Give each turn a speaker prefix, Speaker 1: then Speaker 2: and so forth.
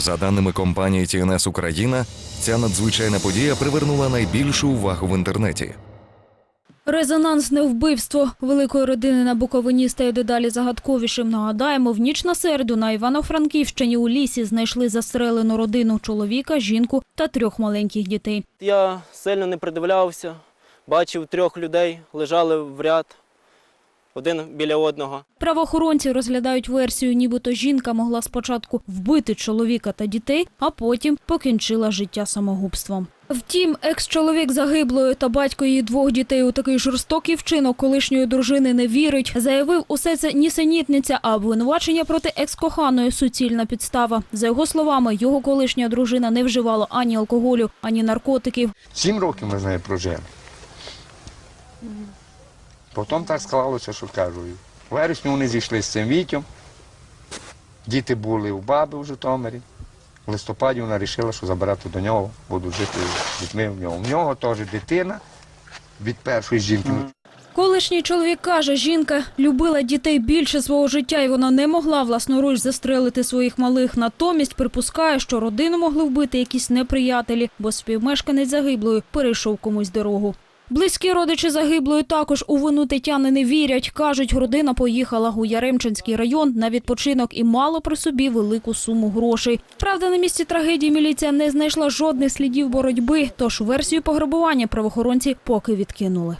Speaker 1: За даними компанії TNS Україна, ця надзвичайна подія привернула найбільшу увагу в інтернеті.
Speaker 2: Резонансне вбивство великої родини на Буковині стає дедалі загадковішим. Нагадаємо, в ніч на середу на Івано-Франківщині у лісі знайшли застрелену родину чоловіка, жінку та трьох маленьких дітей.
Speaker 3: Я сильно не придивлявся, бачив трьох людей, лежали в ряд, один біля одного.
Speaker 2: Правоохоронці розглядають версію, нібито жінка могла спочатку вбити чоловіка та дітей, а потім покінчила життя самогубством. Втім, екс-чоловік загиблої та батько її двох дітей у такий жорстокий вчинок колишньої дружини не вірить. Заявив, усе це нісенітниця, а обвинувачення проти екс-коханої суцільна підстава. За його словами, його колишня дружина не вживала ані алкоголю, ані наркотиків.
Speaker 4: Сім років ми з нею прожили. Потім так склалося, що кажу. В вересні вони зійшли з цим вітем. Діти були у баби в Житомирі. В листопаді вона вирішила, що забирати до нього, будуть жити з дітьми в нього. В нього теж дитина від першої жінки.
Speaker 2: Колишній чоловік каже, жінка любила дітей більше свого життя, і вона не могла власноруч застрелити своїх малих. Натомість припускає, що родину могли вбити якісь неприятелі, бо співмешканець загиблої перейшов комусь дорогу. Близькі родичі загиблої також у вину Тетяни не вірять. Кажуть, родина поїхала у Яремчинський район на відпочинок і мала при собі велику суму грошей. Правда, на місці трагедії міліція не знайшла жодних слідів боротьби, тож версію пограбування правоохоронці поки відкинули.